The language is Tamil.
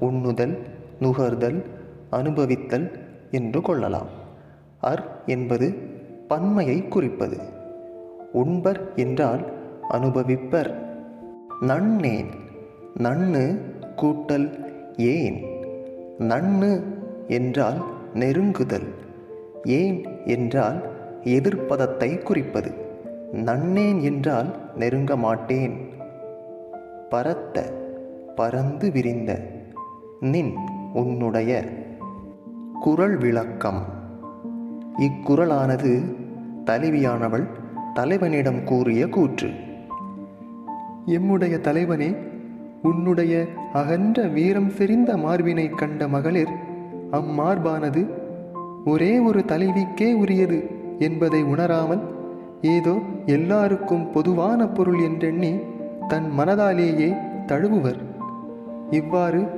உண்ணுதல் நுகர்தல் அனுபவித்தல் என்று கொள்ளலாம். அர் என்பது பன்மையை குறிப்பது. உண்பர் என்றால் அனுபவிப்பர். நன்னேன் நன்னு கூட்டல் ஏன். நன்னு என்றால் நெருங்குதல். ஏன் என்றால் எதிர்ப்பதத்தை குறிப்பது. நன்னேன் என்றால் நெருங்க மாட்டேன். பரத்த பறந்து விரிந்த. நின் உன்னுடைய குரல் விளக்கம். இக்குரலானது தலைவியானவள் தலைவனிடம் கூறிய கூற்று. எம்முடைய தலைவனே உன்னுடைய அகன்ற வீரம் செறிந்த மார்பினைக் கண்ட மகளிர் அம்மார்பானது ஒரே ஒரு தலைவிக்கே உரியது என்பதை உணராமல் ஏதோ எல்லாருக்கும் பொதுவான பொருள் என்றெண்ணி தன் மனதாலேயே தழுவுவர். இவ்வாறு